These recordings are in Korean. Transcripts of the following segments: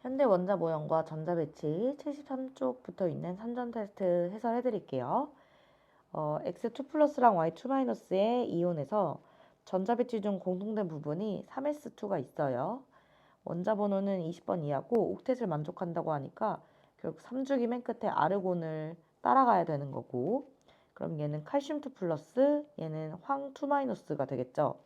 현대 원자 모형과 전자 배치 73쪽 붙어 있는 산전 테스트 해설해 드릴게요. 어, X2 플러스랑 Y2 마이너스의 이온에서 전자 배치 중 공통된 부분이 3s2가 있어요. 원자 번호는 20번 이하고 옥텟을 만족한다고 하니까 결국 3주기 맨 끝에 아르곤을 따라가야 되는 거고 그럼 얘는 칼슘 2 플러스 얘는 황2 마이너스가 되겠죠.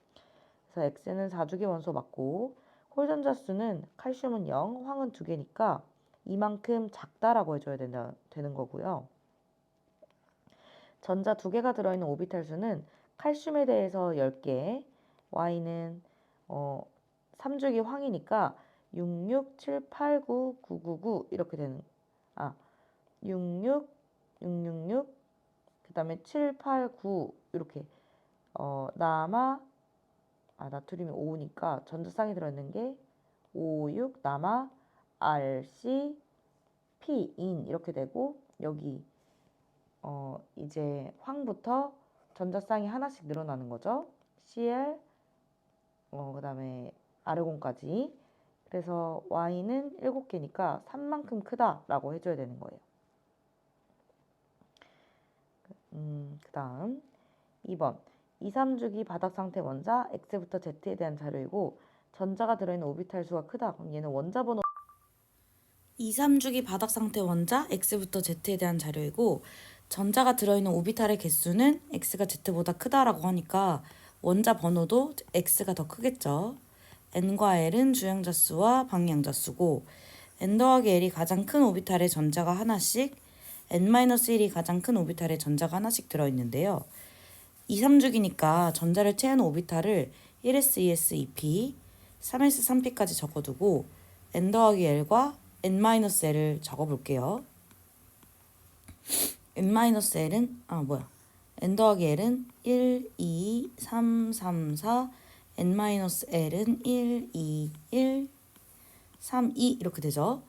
그래서 X는 4주기 원소 맞고 홀전자 수는 칼슘은 0, 황은 2개니까 이만큼 작다라고 해줘야 된다, 되는 거고요. 전자 2개가 들어있는 오비탈 수는 칼슘에 대해서 10개, Y는 어, 3주기 황이니까 66, 7, 8, 9, 9, 9, 9 이렇게 되는 아 66, 666, 그 다음에 7, 8, 9 이렇게 어, 남아 아, 나트륨이 5니까 전자쌍이 들어있는 게 5, 6, 남아, RC, P, 인 이렇게 되고 여기 어, 이제 황부터 전자쌍이 하나씩 늘어나는 거죠. Cl, 어, 그 다음에 아르곤까지. 그래서 Y는 7개니까 3만큼 크다라고 해줘야 되는 거예요. 음, 그 다음 2번 2, 3주기 바닥 상태 원자 X부터 Z에 대한 자료이고 전자가 들어있는 오비탈 수가 크다. 그럼 얘는 원자 번호 2, 3주기 바닥 상태 원자 X부터 Z에 대한 자료이고 전자가 들어있는 오비탈의 개수는 X가 Z보다 크다라고 하니까 원자 번호도 X가 더 크겠죠. N과 L은 주양자 수와 방향자 수고 N 더하기 L이 가장 큰 오비탈의 전자가 하나씩 N-1이 가장 큰 오비탈의 전자가 하나씩 들어있는데요. 2, 3주기니까 전자를 채우는 오비탈을 1s, 2s, 2p, 3s, 3p까지 적어두고 n 더하기 l과 n-l을 적어볼게요. n-l은 아 뭐야 n 더하기 l은 1, 2, 3, 3, 4 n-l은 1, 2, 1, 3, 2 이렇게 되죠.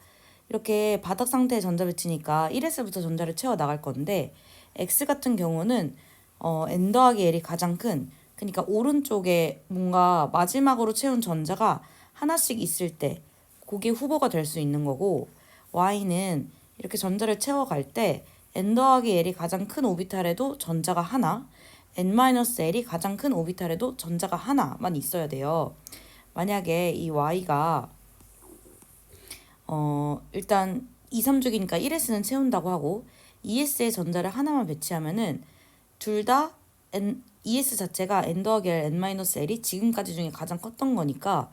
이렇게 바닥 상태의 전자 배치니까 1s부터 전자를 채워 나갈 건데 x 같은 경우는 어, n 더하기 l이 가장 큰 그러니까 오른쪽에 뭔가 마지막으로 채운 전자가 하나씩 있을 때 그게 후보가 될 수 있는 거고 y는 이렇게 전자를 채워갈 때 n 더하기 l이 가장 큰 오비탈에도 전자가 하나 n-l이 가장 큰 오비탈에도 전자가 하나만 있어야 돼요. 만약에 이 y가 어 일단 2, 3주기니까 1s는 채운다고 하고 2s의 전자를 하나만 배치하면은 둘 다 es 자체가 n 더하기 l n-l이 지금까지 중에 가장 컸던 거니까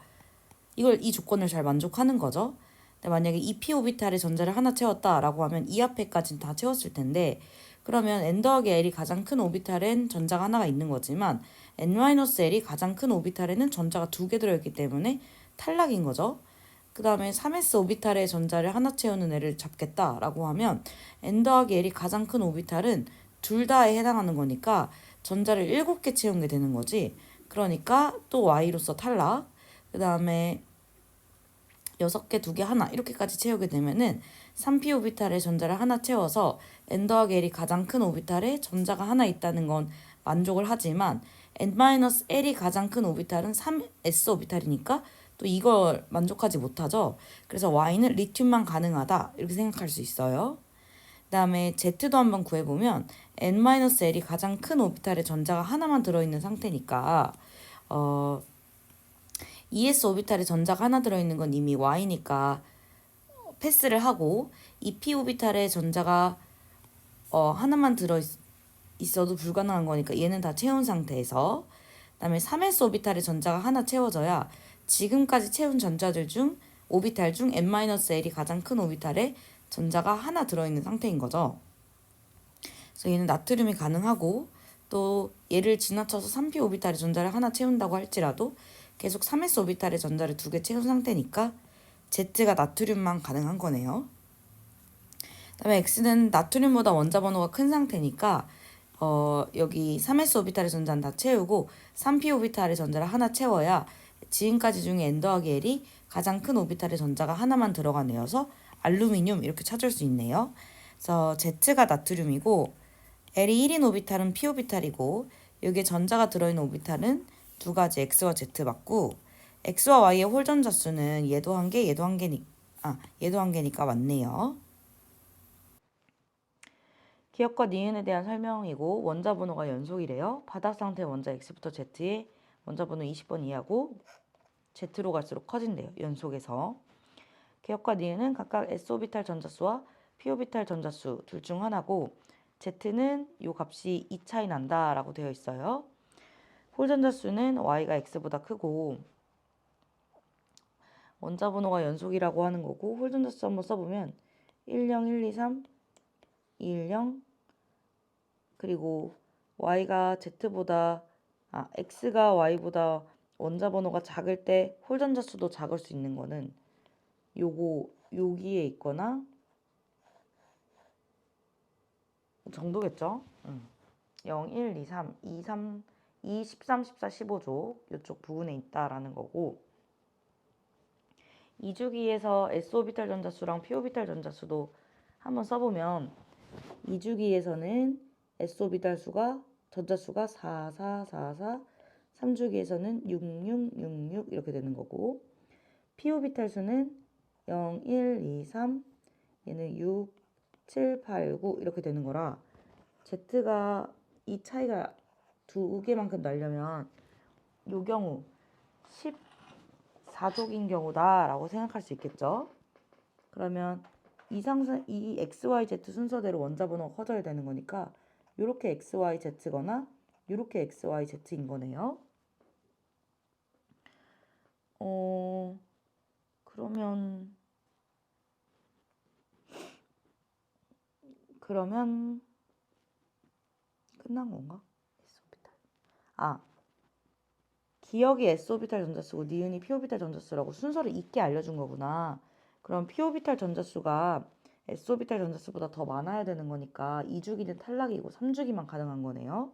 이걸 이 조건을 잘 만족하는 거죠. 근데 만약에 2p 오비탈의 전자를 하나 채웠다라고 하면 이 앞에까지는 다 채웠을 텐데 그러면 n 더하기 l이 가장 큰 오비탈엔 전자가 하나가 있는 거지만 n-l이 가장 큰 오비탈에는 전자가 두 개 들어있기 때문에 탈락인 거죠. 그 다음에 3s 오비탈의 전자를 하나 채우는 애를 잡겠다라고 하면 n 더하기 l이 가장 큰 오비탈은 둘 다에 해당하는 거니까 전자를 7개 채운 게 되는 거지. 그러니까 또 y로서 탈락. 그 다음에 6개, 2개, 하나 이렇게까지 채우게 되면은 3p 오비탈의 전자를 하나 채워서 n 더하기 l이 가장 큰 오비탈에 전자가 하나 있다는 건 만족을 하지만 n-l이 가장 큰 오비탈은 3s 오비탈이니까 또 이걸 만족하지 못하죠. 그래서 y는 리튬만 가능하다 이렇게 생각할 수 있어요. 그 다음에 z도 한번 구해보면 n-l이 가장 큰 오비탈에 전자가 하나만 들어있는 상태니까 어, es 오비탈에 전자가 하나 들어있는 건 이미 y니까 패스를 하고 2p 오비탈에 전자가 어, 하나만 들어 있어도 불가능한 거니까 얘는 다 채운 상태에서 그다음에 3s 오비탈에 전자가 하나 채워져야 지금까지 채운 전자들 중 오비탈 중 n-l이 가장 큰 오비탈에 전자가 하나 들어있는 상태인 거죠. 그래서 얘는 나트륨이 가능하고 또 얘를 지나쳐서 3p 오비탈의 전자를 하나 채운다고 할지라도 계속 3s 오비탈의 전자를 두 개 채운 상태니까 Z가 나트륨만 가능한 거네요. 그다음에 X는 나트륨보다 원자 번호가 큰 상태니까 어, 여기 3s 오비탈의 전자는 다 채우고 3p 오비탈의 전자를 하나 채워야 지금까지 중에 n 더하기 l이 가장 큰 오비탈의 전자가 하나만 들어간 애여서 알루미늄 이렇게 찾을 수 있네요. 그래서 Z가 나트륨이고 L이 1인 오비탈은 p 오비탈이고 여기에 전자가 들어있는 오비탈은 두 가지 X와 Z 맞고 X와 Y의 홀전자 수는 얘도 한 개, 얘도 한 개, 아, 얘도 한 개니까 맞네요. 기억과 니은에 대한 설명이고 원자 번호가 연속이래요. 바닥 상태 원자 x부터 z에 원자 번호 20번 이하고 z로 갈수록 커진대요. 연속에서. 기억과 니은은 각각 s오비탈 전자수와 p오비탈 전자수 둘 중 하나고 z는 요 값이 2 차이 난다라고 되어 있어요. 홀 전자 수는 y가 x보다 크고 원자 번호가 연속이라고 하는 거고 홀 전자 수 한번 써보면 10, 1, 2, 3, 2, 10 그리고 y가 z보다 아 x가 y보다 원자 번호가 작을 때 홀 전자 수도 작을 수 있는 거는 요거 여기에 있거나 정도겠죠? 음. 0, 1, 2, 3, 2, 3, 2, 13, 14, 15조 이쪽 부분에 있다라는 거고 2주기에서 s오비탈 전자수랑 p오비탈 전자수도 한번 써보면 2주기에서는 s오비탈 수가 전자수가 4, 4, 4, 4 3주기에서는 6, 6, 6, 6 이렇게 되는 거고 p오비탈 수는 0, 1, 2, 3 얘는 6, 7, 8, 9 이렇게 되는 거라 Z가 이 차이가 두 개만큼 나려면 요 경우 14족인 경우다라고 생각할 수 있겠죠. 그러면 이 상승 이 x, y, z 순서대로 원자 번호가 커져야 되는 거니까 요렇게 x, y, z거나 요렇게 x, y, z인 거네요. 어 그러면 그러면 끝난 건가? S오비탈. 아, 기억이 S오비탈 전자수고 니은이 P오비탈 전자수라고 순서를 있게 알려준 거구나. 그럼 P오비탈 전자수가 S오비탈 전자수보다 더 많아야 되는 거니까 2주기는 탈락이고 3주기만 가능한 거네요.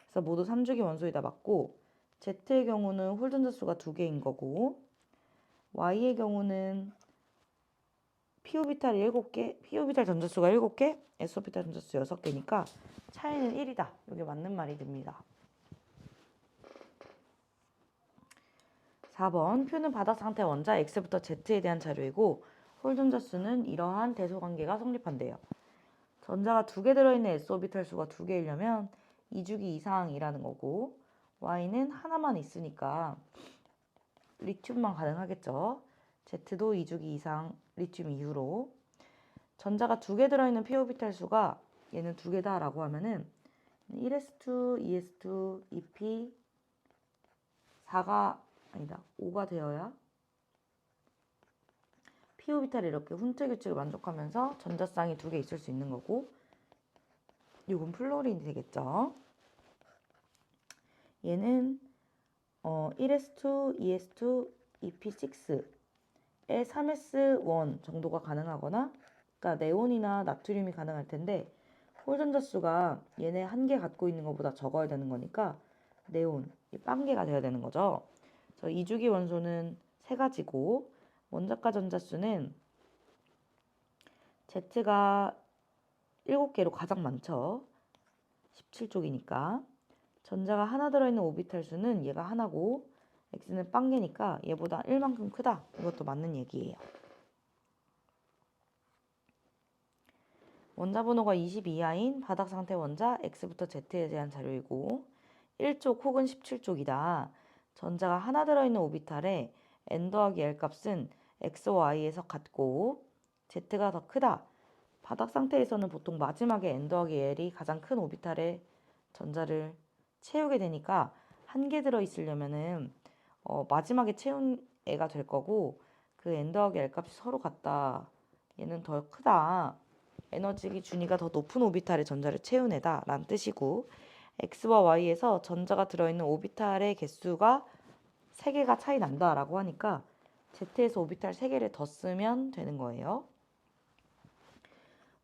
그래서 모두 3주기 원소에다 맞고 Z의 경우는 홀 전자수가 두 개인 거고 Y의 경우는 P오비탈이 7개, P오비탈 전자수가 7개, S오비탈 전자수 6개니까 차이는 1이다. 이게 맞는 말이 됩니다. 4번 표는 바닥 상태 원자 X부터 Z에 대한 자료이고 홀 전자수는 이러한 대소관계가 성립한대요. 전자가 두 개 들어있는 S오비탈 수가 두 개이려면 2주기 이상이라는 거고 Y는 하나만 있으니까 리튬만 가능하겠죠. Z도 2주기 이상 리튬 이후로 전자가 두 개 들어있는 P오비탈 수가 얘는 두 개다라고 하면은 1s2, 2s2, 2p 4가 아니다 5가 되어야 P오비탈이 이렇게 훈체 규칙을 만족하면서 전자쌍이 두 개 있을 수 있는 거고 이건 플로린이 되겠죠. 얘는 어, 1s2, 2s2, 2p6 에 3s1 정도가 가능하거나 그러니까 네온이나 나트륨이 가능할 텐데 홀 전자 수가 얘네 한 개 갖고 있는 것보다 적어야 되는 거니까 네온 이 빵개가 돼야 되는 거죠. 그래서 이주기 원소는 세 가지고 원자가 전자 수는 Z가 7개로 가장 많죠. 17쪽이니까. 전자가 하나 들어있는 오비탈 수는 얘가 하나고 X는 빵개니까 얘보다 1만큼 크다. 이것도 맞는 얘기예요. 원자 번호가 22하인 바닥 상태 원자 X부터 Z에 대한 자료이고 1쪽 혹은 17쪽이다. 전자가 하나 들어있는 오비탈에 n 더하기 l 값은 x와 y에서 같고 z가 더 크다. 바닥 상태에서는 보통 마지막에 n 더하기 l이 가장 큰 오비탈에 전자를 채우게 되니까 한 개 들어 있으려면은 어, 마지막에 채운 애가 될 거고 그 n 더하기 l 값이 서로 같다. 얘는 더 크다. 에너지 준위가 더 높은 오비탈의 전자를 채운 애다. 라는 뜻이고 x와 y에서 전자가 들어있는 오비탈의 개수가 3개가 차이 난다 라고 하니까 z에서 오비탈 3개를 더 쓰면 되는 거예요.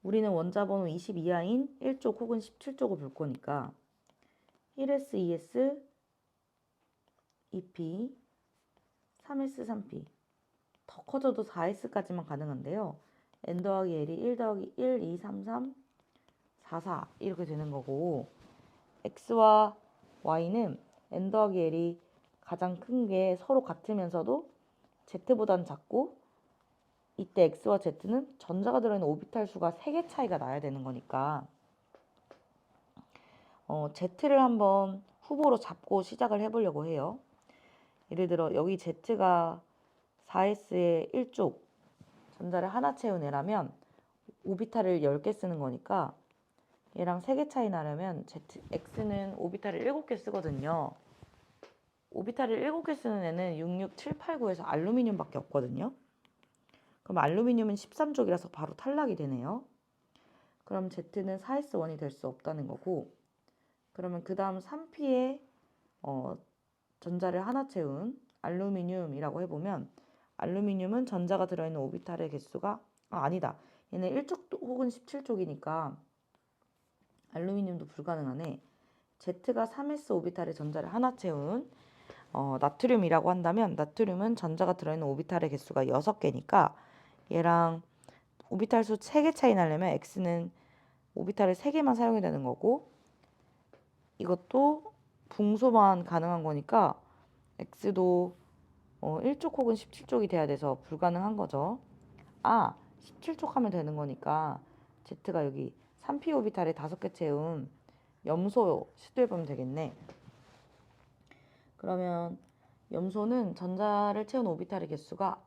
우리는 원자 번호 22하인 1쪽 혹은 17쪽을 볼 거니까 1s, 2s, 2p, 3s, 3p 더 커져도 4s까지만 가능한데요. n 더하기 l이 1 더하기 1, 2, 3, 3, 4, 4 이렇게 되는 거고 x와 y는 n 더하기 l이 가장 큰 게 서로 같으면서도 z보다는 작고 이때 x와 z는 전자가 들어있는 오비탈 수가 3개 차이가 나야 되는 거니까 어, z를 한번 후보로 잡고 시작을 해보려고 해요. 예를 들어 여기 z가 4s의 1쪽 전자를 하나 채운 애라면 오비탈을 10개 쓰는 거니까 얘랑 3개 차이 나려면 Z, X는 오비탈을 7개 쓰거든요. 오비탈을 7개 쓰는 애는 6, 6, 7, 8, 9에서 알루미늄밖에 없거든요. 그럼 알루미늄은 13쪽이라서 바로 탈락이 되네요. 그럼 Z는 4S1이 될 수 없다는 거고 그러면 그 다음 3P에 어, 전자를 하나 채운 알루미늄이라고 해보면 알루미늄은 전자가 들어있는 오비탈의 개수가 아, 아니다. 얘는 1쪽 혹은 17쪽이니까 알루미늄도 불가능하네. Z가 3s 오비탈의 전자를 하나 채운 어, 나트륨이라고 한다면 나트륨은 전자가 들어있는 오비탈의 개수가 6개니까 얘랑 오비탈 수 3개 차이 나려면 X는 오비탈을 3개만 사용해야 되는 거고 이것도 붕소만 가능한 거니까 X도 어, 1쪽 혹은 17쪽이 돼야 돼서 불가능한 거죠. 아, 17쪽 하면 되는 거니까 Z가 여기 3p 오비탈에 5개 채운 염소 시도해보면 되겠네. 그러면 염소는 전자를 채운 오비탈의 개수가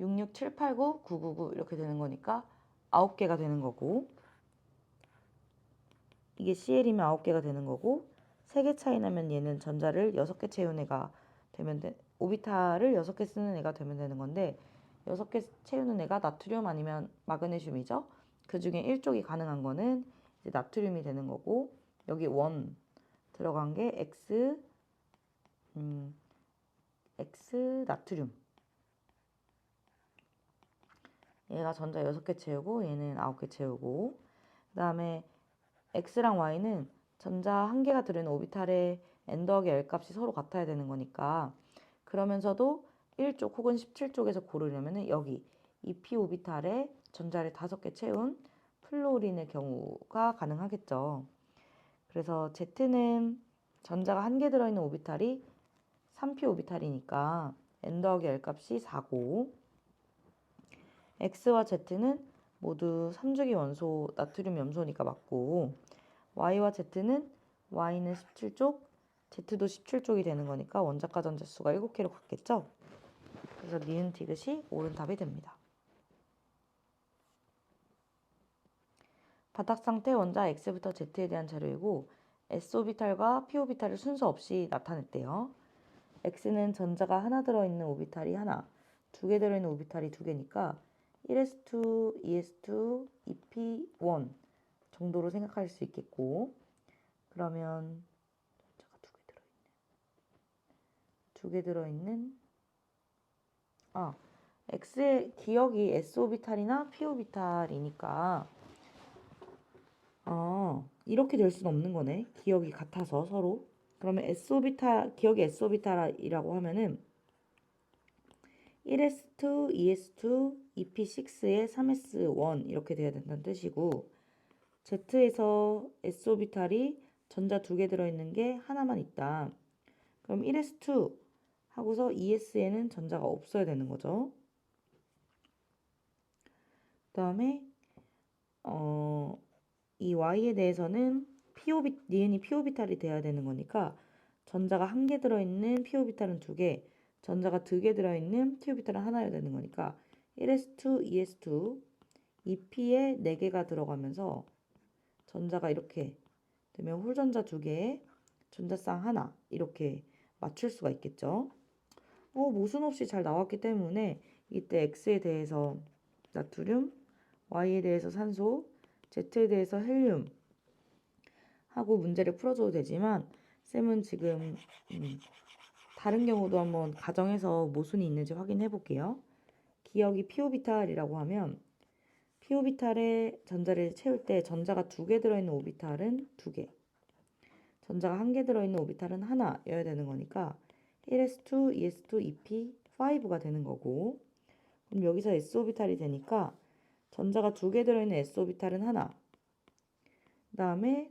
6, 6, 7, 8, 9, 9, 9, 9 이렇게 되는 거니까 9개가 되는 거고 이게 CL이면 9개가 되는 거고 3개 차이 나면 얘는 전자를 6개 채운 애가 되면 돼, 오비탈을 6개 쓰는 애가 되면 되는 건데 6개 채우는 애가 나트륨 아니면 마그네슘이죠. 그 중에 1쪽이 가능한 거는 이제 나트륨이 되는 거고 여기 원 들어간 게 X 음, X 나트륨 얘가 전자 6개 채우고 얘는 9개 채우고 그 다음에 X랑 Y는 전자 한 개가 들어있는 오비탈의 n 더하기 L 값이 서로 같아야 되는 거니까 그러면서도 1쪽 혹은 17쪽에서 고르려면 여기 2p 오비탈에 전자를 5개 채운 플로린의 경우가 가능하겠죠. 그래서 Z는 전자가 한 개 들어있는 오비탈이 3p 오비탈이니까 n 더하기 L 값이 4고 X와 Z는 모두 3주기 원소 나트륨 염소니까 맞고 Y와 Z는 Y는 17쪽, Z도 17쪽이 되는 거니까 원자과 전자 수가 7개로 같겠죠? 그래서 니은 디귿이 옳은 답이 됩니다. 바닥 상태 원자 X부터 Z에 대한 자료이고 S오비탈과 P오비탈을 순서 없이 나타냈대요. X는 전자가 하나 들어있는 오비탈이 하나, 두 개 들어있는 오비탈이 두 개니까 1s2, 2s2, 2p1 정도로 생각할 수 있겠고 그러면 전자가 두 개 들어있는 두개 들어있는 아 X의 기억이 S오비탈이나 P오비탈이니까 어, 이렇게 될 수는 없는 거네. 기억이 같아서 서로. 그러면 S오비탈, 기억이 S오비탈이라고 하면은 1s2, 2s2, EP6에 3s1 이렇게 돼야 된다는 뜻이고 Z에서 S오비탈이 전자 두 개 들어있는 게 하나만 있다. 그럼 1s2 하고서 2s에는 전자가 없어야 되는 거죠. 그 다음에 어, 이 y에 대해서는 p오비, 니은이 p오비탈이 돼야 되는 거니까 전자가 한 개 들어있는 p오비탈은 두 개, 전자가 두 개 들어있는 t오비탈은 하나여야 되는 거니까 1s2, 2s2, 2p에 네 개가 들어가면서 전자가 이렇게 되면 홀전자 두 개에 전자쌍 하나 이렇게 맞출 수가 있겠죠. 어, 모순 없이 잘 나왔기 때문에 이때 x에 대해서 나트륨, y에 대해서 산소, z에 대해서 헬륨 하고 문제를 풀어줘도 되지만 쌤은 지금 음, 다른 경우도 한번 가정해서 모순이 있는지 확인해 볼게요. 기억이 p오비탈이라고 하면 p오비탈에 전자를 채울 때 전자가 두 개 들어있는 오비탈은 두 개, 전자가 한 개 들어있는 오비탈은 하나여야 되는 거니까 1s2, 2s2, 2p, 5가 되는 거고. 그럼 여기서 s오비탈이 되니까 전자가 두 개 들어있는 s오비탈은 하나. 그 다음에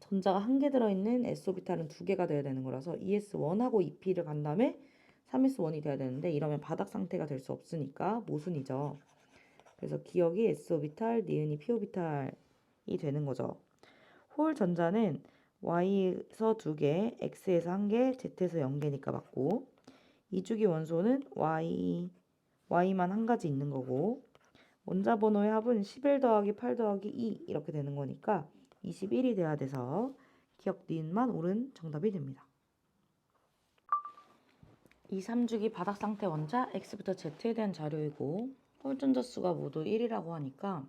전자가 한 개 들어있는 s오비탈은 두 개가 돼야 되는 거라서 ES1하고 2p를 간 다음에 3S1이 돼야 되는데 이러면 바닥 상태가 될 수 없으니까 모순이죠. 그래서 기억이 S 오비탈, 니은이 P 오비탈이 되는 거죠. 홀 전자는 Y에서 두 개, X에서 한 개, Z에서 0개니까 맞고 이주기 원소는 Y, Y만 한 가지 있는 거고 원자 번호의 합은 11 더하기 8 더하기 2 이렇게 되는 거니까 21이 돼야 돼서 기억 니은만 옳은 정답이 됩니다. 2, 3주기 바닥 상태 원자 X부터 Z에 대한 자료이고 홀전자 수가 모두 1이라고 하니까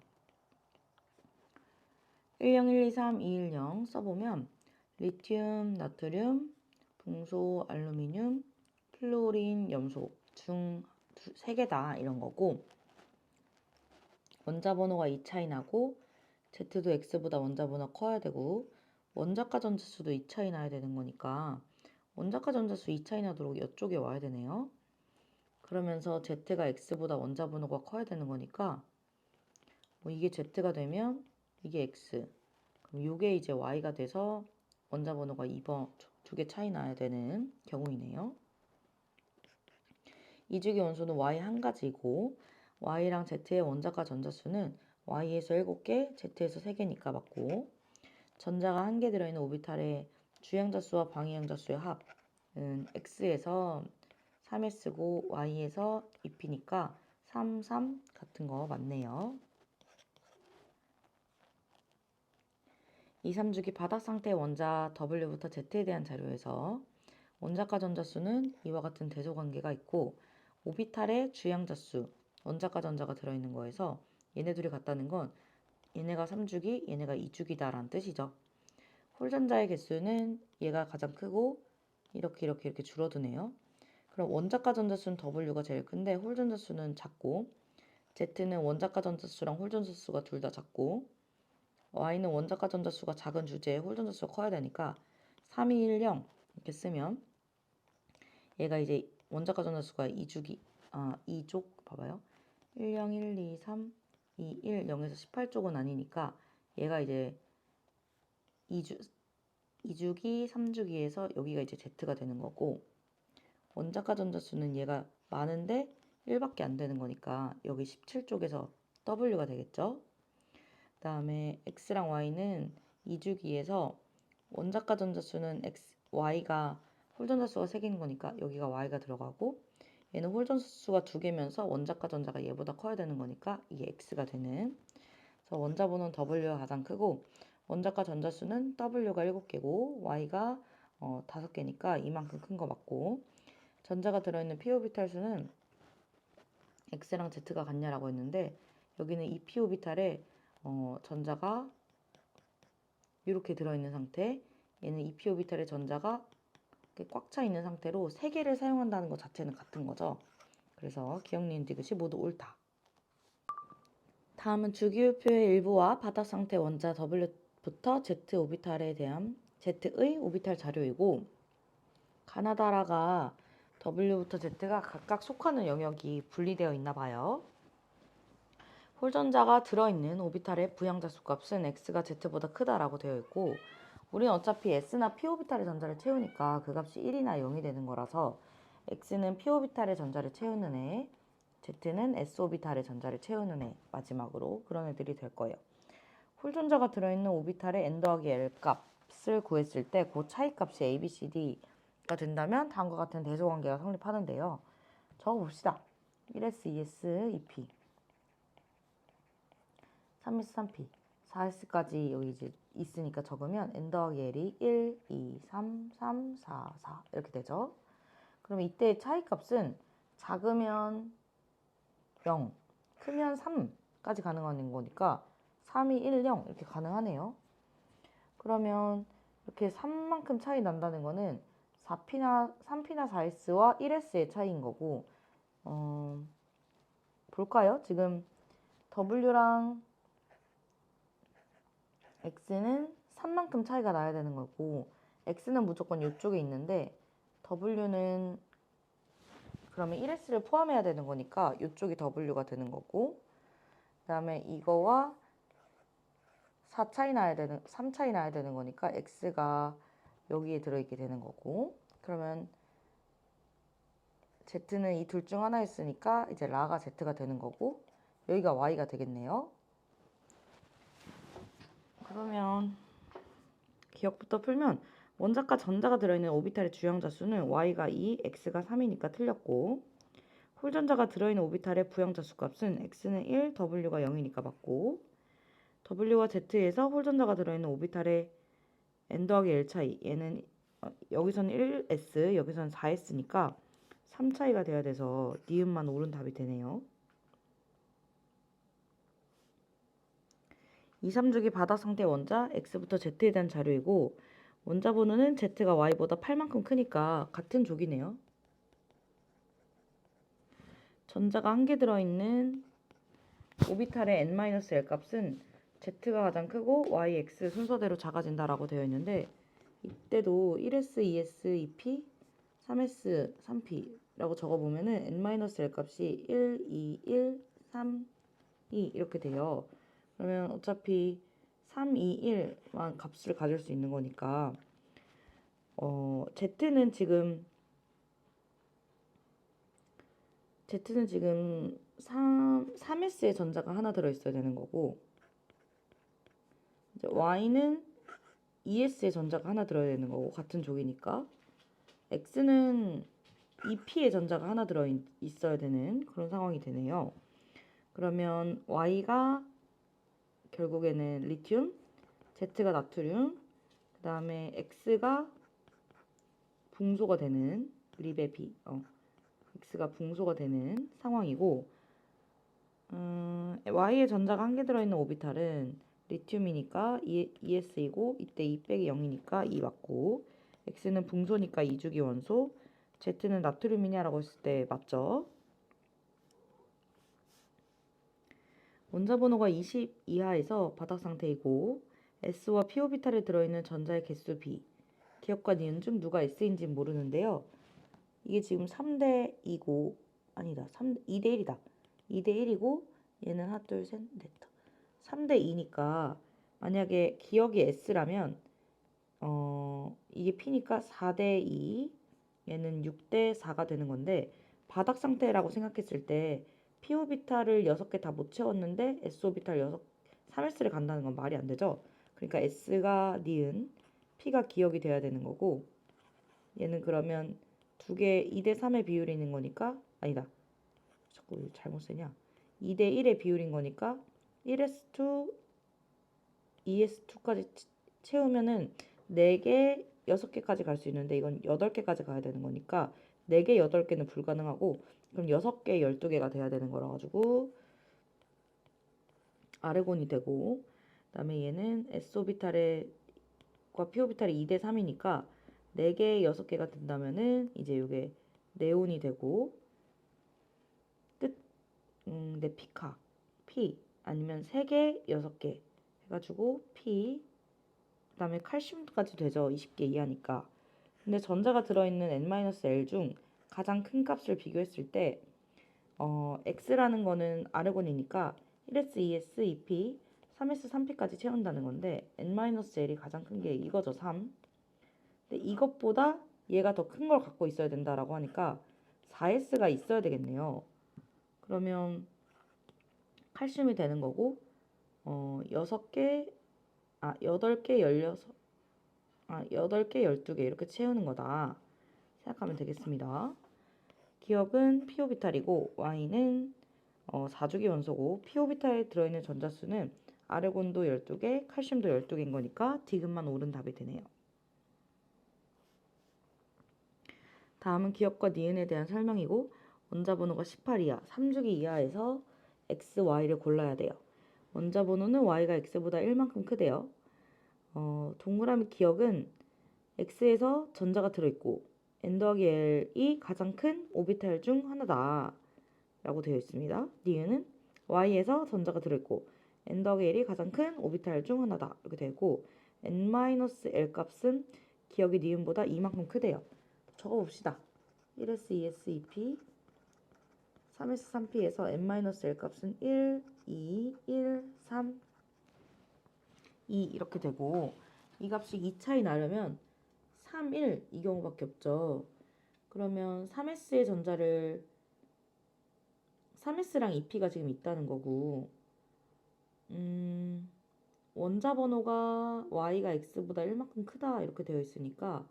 10, 1, 2, 3, 2, 1, 0 써보면 리튬, 나트륨, 붕소, 알루미늄, 플로린, 염소 중 세 개다 이런 거고 원자 번호가 2 차이 나고 Z도 X보다 원자 번호 커야 되고 원자가 전자수도 2 차이 나야 되는 거니까 원자가 전자수 2 차이 나도록 이쪽에 와야 되네요. 그러면서 Z가 X보다 원자 번호가 커야 되는 거니까 뭐 이게 Z가 되면 이게 X 그럼 이게 이제 Y가 돼서 원자 번호가 2번 두 개 차이 나야 되는 경우이네요. 이주기 원소는 Y 한 가지이고 Y랑 Z의 원자가 전자수는 Y에서 7개, Z에서 3개니까 맞고 전자가 한 개 들어있는 오비탈의 주양자수와 방위양자수의 합은 X에서 3S고 Y에서 2P니까 3, 3 같은 거 맞네요. 2, 3주기 바닥 상태 원자 W부터 Z에 대한 자료에서 원자가 전자수는 이와 같은 대소 관계가 있고 오비탈의 주양자수, 원자가 전자가 들어있는 거에서 얘네 둘이 같다는 건 얘네가 3주기, 얘네가 2주기다라는 뜻이죠. 홀전자의 개수는 얘가 가장 크고 이렇게 이렇게 이렇게 줄어드네요. 그럼 원자가 전자수는 W가 제일 큰데 홀 전자수는 작고 Z는 원자가 전자수랑 홀 전자수가 둘 다 작고 Y는 원자가 전자수가 작은 주제에 홀 전자수가 커야 되니까 3, 2, 1, 0 이렇게 쓰면 얘가 이제 원자가 전자수가 2주기 아 2족 봐봐요. 1, 0, 1, 2, 3, 2, 1, 0에서 18쪽은 아니니까 얘가 이제 2주 2주기, 3주기에서 여기가 이제 Z가 되는 거고 원자가 전자수는 얘가 많은데 1밖에 안 되는 거니까 여기 17쪽에서 W가 되겠죠. 그 다음에 X랑 Y는 2주기에서 원자가 전자수는 X, Y가 홀전자수가 3개인 거니까 여기가 Y가 들어가고 얘는 홀전자수가 2개면서 원자가 전자가 얘보다 커야 되는 거니까 이게 X가 되는 그래서 원자 번호는 W가 가장 크고 원자가 전자수는 W가 7개고 Y가 어, 5개니까 이만큼 큰 거 맞고 전자가 들어있는 p 오비탈 수는 X랑 Z가 같냐라고 했는데 여기는 이 p 오비탈에 어, 전자가 이렇게 들어있는 상태 얘는 이 p 오비탈의 전자가 꽉 차 있는 상태로 세 개를 사용한다는 것 자체는 같은 거죠. 그래서 기억 니은 디귿이 모두 옳다. 다음은 주기율표의 일부와 바닥 상태 원자 W부터 Z 오비탈에 대한 Z의 오비탈 자료이고 가나다라가 W부터 Z가 각각 속하는 영역이 분리되어 있나 봐요. 홀전자가 들어있는 오비탈의 부양자수 값은 X가 Z보다 크다라고 되어 있고 우리는 어차피 S나 P 오비탈의 전자를 채우니까 그 값이 1이나 0이 되는 거라서 X는 P 오비탈의 전자를 채우는 애, Z는 S 오비탈의 전자를 채우는 애 마지막으로 그런 애들이 될 거예요. 홀전자가 들어있는 오비탈의 n 더하기 l 값을 구했을 때 그 차이 값이 a, b, c, d 가 된다면 다음과 같은 대소 관계가 성립하는데요. 적어봅시다. 1s, 2s, 2p 3s, 3p 4s까지 여기 이제 있으니까 적으면 n 더하기 l이 1, 2, 3, 3, 4, 4 이렇게 되죠. 그럼 이때 차이 값은 작으면 0, 크면 3까지 가능한 거니까 3, 2, 1, 0 이렇게 가능하네요. 그러면 이렇게 3만큼 차이 난다는 거는 4P나 3P나 4S와 1S의 차이인 거고 어, 볼까요? 지금 W랑 X는 3만큼 차이가 나야 되는 거고 X는 무조건 이쪽에 있는데 W는 그러면 1S를 포함해야 되는 거니까 이쪽이 W가 되는 거고 그 다음에 이거와 4 차이 나야 되는 3 차이 나야 되는 거니까 X가 여기에 들어있게 되는 거고 그러면 Z는 이 둘 중 하나였으니까 이제 라가 Z가 되는 거고 여기가 Y가 되겠네요. 그러면 기억부터 풀면 원자과 전자가 들어있는 오비탈의 주영자 수는 Y가 2, X가 3이니까 틀렸고 홀전자가 들어있는 오비탈의 부영자 수 값은 X는 1, W가 0이니까 맞고 W와 Z에서 홀전자가 들어있는 오비탈의 n 더하기 l 차이 얘는 어, 여기서는 1s 여기서는 4s니까 3 차이가 돼야 돼서 니은만 옳은 답이 되네요. 2, 3주기 바닥 상태 원자 x부터 z에 대한 자료이고 원자 번호는 z가 y보다 8만큼 크니까 같은 족이네요. 전자가 한 개 들어있는 오비탈의 n-l 값은 z가 가장 크고 y, x 순서대로 작아진다라고 되어 있는데 이때도 1s, 2s, 2p, 3s, 3p라고 적어보면은 n-l 값이 1, 2, 1, 3, 2 이렇게 돼요. 그러면 어차피 3, 2, 1만 값을 가질 수 있는 거니까 어, z는 지금 z는 지금 3, 3s의 전자가 하나 들어있어야 되는 거고 이제 y는 2s의 전자가 하나 들어야 되는 거고 같은 족이니까 x는 2p의 전자가 하나 들어 있- 있어야 되는 그런 상황이 되네요. 그러면 y가 결국에는 리튬, z가 나트륨, 그 다음에 x가 붕소가 되는 리베비, 어, x가 붕소가 되는 상황이고, 음, y의 전자가 한 개 들어있는 오비탈은 리튬이니까 2, 2s이고 이때 2 빼기 0이니까 2 맞고 x는 붕소니까 2주기 원소 z는 나트륨이냐라고 했을 때 맞죠? 원자 번호가 20 이하에서 바닥 상태이고 S와 p 오비탈에 들어있는 전자의 개수 B 기억과 니은 중 누가 S인지 모르는데요. 이게 지금 3대 2고 아니다. 3 2대 1이다. 2대 1이고 얘는 하나 둘셋 넷. 3대 2니까 만약에 기억이 S라면 어 이게 P니까 4대 2 얘는 6대 4가 되는 건데 바닥 상태라고 생각했을 때 p 오비탈을 6개 다 못 채웠는데 s 오비탈 6 3s를 간다는 건 말이 안 되죠. 그러니까 s가 니은 p가 기억이 돼야 되는 거고 얘는 그러면 두 개 2대 3의 비율이 있는 거니까 아니다. 자꾸 왜 잘못 쓰냐. 2대 1의 비율인 거니까 1s2 2s2까지 채우면은 4개 6개까지 갈 수 있는데 이건 8개까지 가야 되는 거니까 4개 8개는 불가능하고 그럼 6개 12개가 돼야 되는 거라 가지고 아르곤이 되고 그다음에 얘는 s 오비탈의 과 p 오비탈이 2대 3이니까 4개 6개가 된다면은 이제 이게 네온이 되고 끝. 음, 네 피카 p 아니면 3개 6개 해가지고 p 그 다음에 칼슘까지 되죠. 20개 이하니까. 근데 전자가 들어있는 n-l 중 가장 큰 값을 비교했을 때 어, x라는 거는 아르곤이니까 1s, 2s, 2p, 3s, 3p까지 채운다는 건데 n-l이 가장 큰 게 이거죠 3 근데 이것보다 얘가 더 큰 걸 갖고 있어야 된다라고 하니까 4s가 있어야 되겠네요. 그러면 칼슘이 되는 거고 어, 6개 아 8개 16 아, 8개, 12개 이렇게 채우는 거다 생각하면 되겠습니다. 기억은 p 오비탈이고 y는 어, 4주기 원소고 p 오비탈에 들어있는 전자수는 아르곤도 12개, 칼슘도 12개인 거니까 디귿만 옳은 답이 되네요. 다음은 기억과 니은에 대한 설명이고 원자 번호가 18 이하, 3주기 이하에서 x, y를 골라야 돼요. 원자 번호는 y가 x보다 1만큼 크대요. 어, 동그라미 기억은 x에서 전자가 들어있고 n 더하기 l이 가장 큰 오비탈 중 하나다 라고 되어 있습니다. 니은은 y에서 전자가 들어있고 n 더하기 l이 가장 큰 오비탈 중 하나다 이렇게 되고 n-l 값은 기억이 니은보다 이만큼 크대요. 적어봅시다. 1s, 2s, 2p 3s, 3p에서 n-l 값은 1, 2, 1, 3, 2 이렇게 되고 이 값이 2 차이 나려면 3, 1 이 경우밖에 없죠. 그러면 3s의 전자를 3s랑 2p가 지금 있다는 거고 음, 원자 번호가 y가 x보다 1만큼 크다 이렇게 되어 있으니까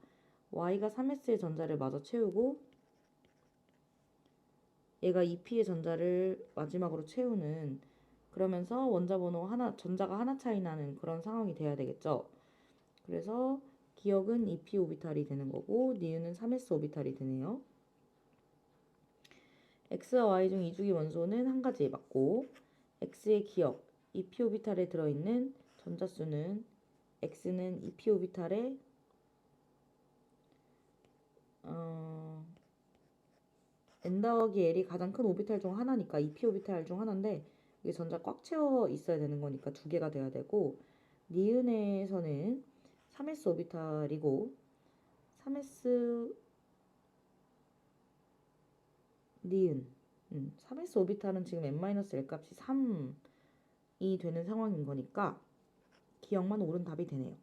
y가 3s의 전자를 마저 채우고 얘가 2p의 전자를 마지막으로 채우는 그러면서 원자 번호 하나 전자가 하나 차이 나는 그런 상황이 돼야 되겠죠. 그래서 기억은 2p 오비탈이 되는 거고 니은은 3s 오비탈이 되네요. x와 y 중 이주기 원소는 한 가지 맞고 x의 기억 2p 오비탈에 들어있는 전자수는 x는 2p 오비탈에 어, n 더하기 l이 가장 큰 오비탈 중 하나니까 2p 오비탈 중 하나인데 이게 전자 꽉 채워 있어야 되는 거니까 두 개가 돼야 되고 니은에서는 3s 오비탈이고 3s 니은 음, 3s 오비탈은 지금 n-l 값이 3이 되는 상황인 거니까 기억만 옳은 답이 되네요.